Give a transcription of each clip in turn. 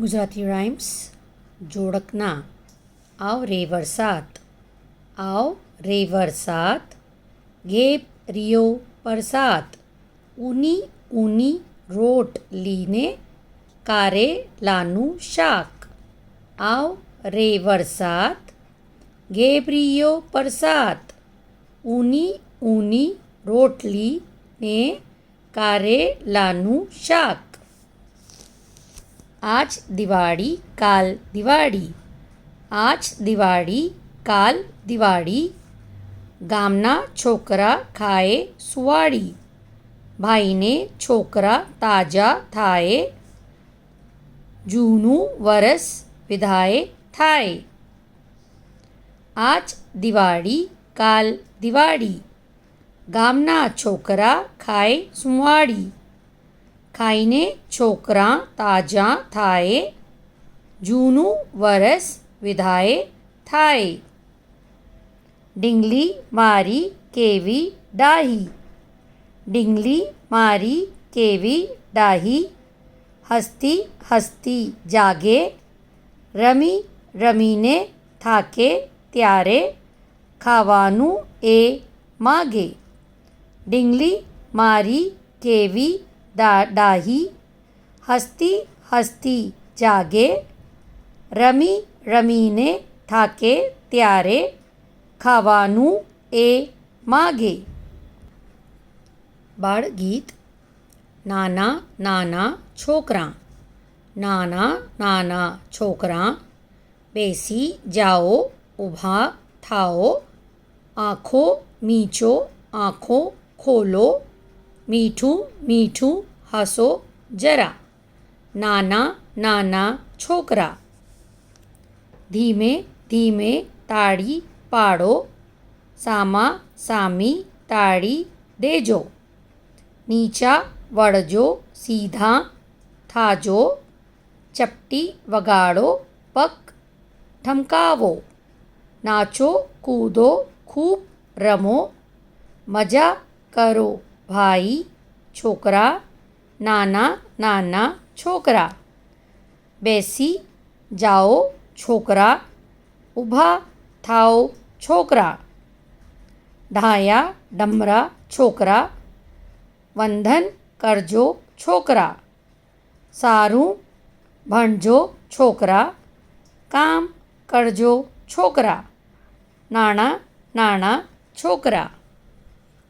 Gujarati rhymes જોડકના, આવ રે વરસાદ, આવ રે વરસાદ, ગેપ રિયો પરસાદ ઊની ઊની કારે લાનું શાક, આવ રે વરસાદ ગેબ્રિયો પરસાદ ઊની ઊની રોટલી ને કારેલાનું શાક. આજ દિવાળી, કાલ દિવાળી. આજ દિવાળી, કાલ દિવાળી. ગામના છોકરા ખાએ સુવાળી. ભાઈને છોકરા તાજા થાય. જૂનું વરસ વિધાય થાય. આજ દિવાળી, કાલ દિવાળી. ગામના છોકરા ખાય સુવાળી. ખાઈને છોકરા તાજા થાય જૂનું વરસ વિદાય થાય ડીંગલી મારી કેવી ડાહી ડીંગલી મારી કેવી ડાહી હસતી હસતી જાગે રમી રમીને થાકે ત્યારે ખાવાનું એ માગે ડીંગલી મારી કેવી દા ડાહી હસતી હસતી જાગે રમી રમીને થાકે ત્યારે ખાવાનું એ માગે બાળગીત નાના નાના છોકરા નાના નાના છોકરા બેસી જાઓ ઊભા થાઓ આંખો મીચો આંખો ખોલો મીઠું મીઠું હસો જરા નાના નાના છોકરા ધીમે ધીમે તાળી પાડો સામા સામી તાળી દેજો નીચા વળજો સીધા થાજો ચપટી વગાડો પગ ઠમકાવો નાચો કૂદો ખૂબ રમો મજા કરો ભાઈ છોકરા નાના નાના છોકરા બેસી જાઓ છોકરા ઊભા થાઓ છોકરા ઢાયા ડમરા છોકરા વંદન કરજો છોકરા સારું ભણજો છોકરા કામ કરજો છોકરા નાના નાના છોકરા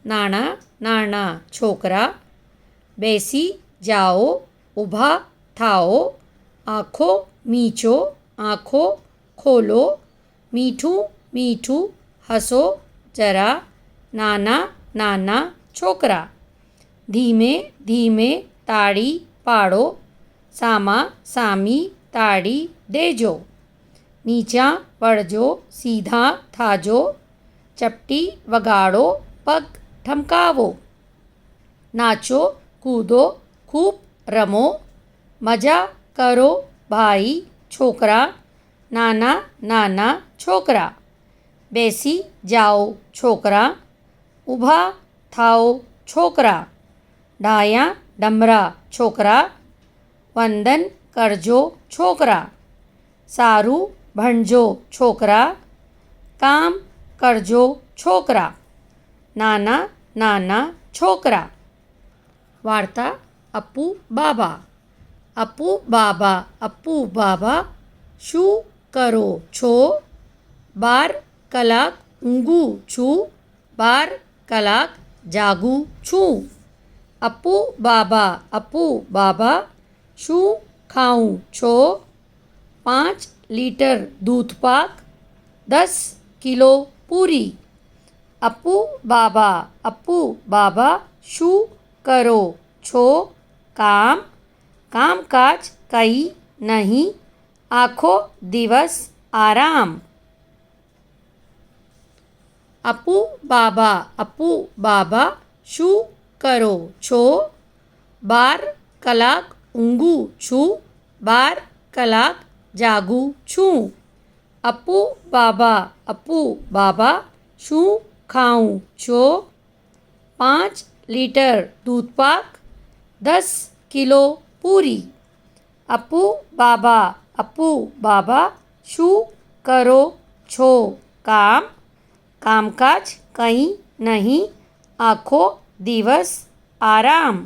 નાના નાના છોકરા બેસી જાઓ ઊભા થાઓ આંખો મીચો આંખો ખોલો મીઠું મીઠું હસો જરા નાના નાના છોકરા ધીમે ધીમે તાળી પાડો સામા સામી તાળી દેજો નીચા પડજો સીધા થાજો ચપટી વગાડો પગ ઠમકાવો નાચો કૂદો ખૂબ રમો મજા કરો ભાઈ છોકરા નાના નાના છોકરા બેસી જાઓ છોકરા ઊભા થાઓ છોકરા ડાયા ડમરા છોકરા વંદન કરજો છોકરા સારું ભણજો છોકરા કામ કરજો છોકરા નાના નાના છોકરા વાર્તા અપ્પુ બાબા અપ્પુ બાબા અપ્પુ બાબા શું કરો છો બાર કલાક ઊંઘું છું બાર કલાક જાગું છું અપ્પુ બાબા અપ્પુ બાબા શું ખાઉં છો પાંચ લીટર દૂધ પાક દસ કિલો પૂરી અપ્પુ બાબા અપ્પુ બાબા શું કરો છો કામ કામકાજ કંઈ નહીં આખો દિવસ આરામ અપ્પુ બાબા અપ્પુ બાબા શું કરો છો બાર કલાક ઊંઘું છું બાર કલાક જાગું છું અપ્પુ બાબા અપ્પુ બાબા શું ખાઉં છો પાંચ લીટર દૂધ પાક દસ કિલો પૂરી અપ્પુ બાબા અપુ બાબા શું કરો છો કામ કામકાજ કંઈ નહીં આખો દિવસ આરામ